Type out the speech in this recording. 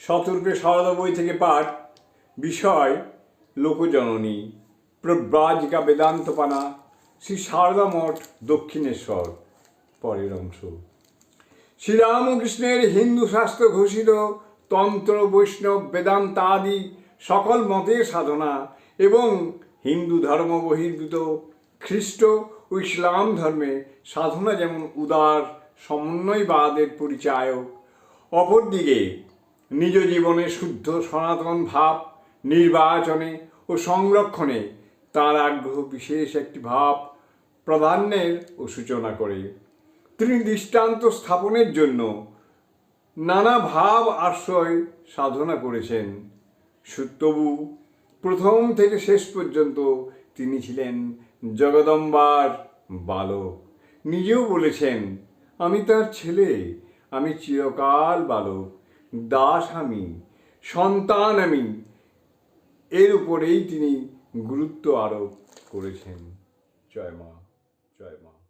শতরূপে সারদা বই থেকে পাঠ, বিষয়, লোকজননী, প্রব্রাজিকা বেদান্তপানা, শ্রী সারদা মঠ, দক্ষিণেশ্বর, পরের অংশ। শ্রীরামকৃষ্ণের হিন্দু শাস্ত্র ঘোষিত, তন্ত্র, বৈষ্ণব বেদান্তাদি সকল মতের সাধনা এবং হিন্দু ধর্ম বহির্ভূত, খ্রিস্ট ও ইসলাম ধর্মে সাধনা যেমন উদার, সমন্বয়বাদের পরিচায়ক, অপরদিকে নিজ জীবনে শুদ্ধ সনাতন ভাব নির্বাচনে ও সংরক্ষণে তার আগ্রহ বিশেষ একটি ভাব প্রাধান্যের ও সূচনা করে। তিনি দৃষ্টান্ত স্থাপনের জন্য নানা ভাব আশ্রয় সাধনা করেছেন। সু- তবু প্রথম থেকে শেষ পর্যন্ত তিনি ছিলেন জগদম্বার বালক। নিজেও বলেছেন, আমি তার ছেলে, আমি চিরকাল বালক। দাস আমি সন্তান আমি। এর উপরেই তিনি গুরুত্ব আরোপ করেছেন। জয় মা জয় মা।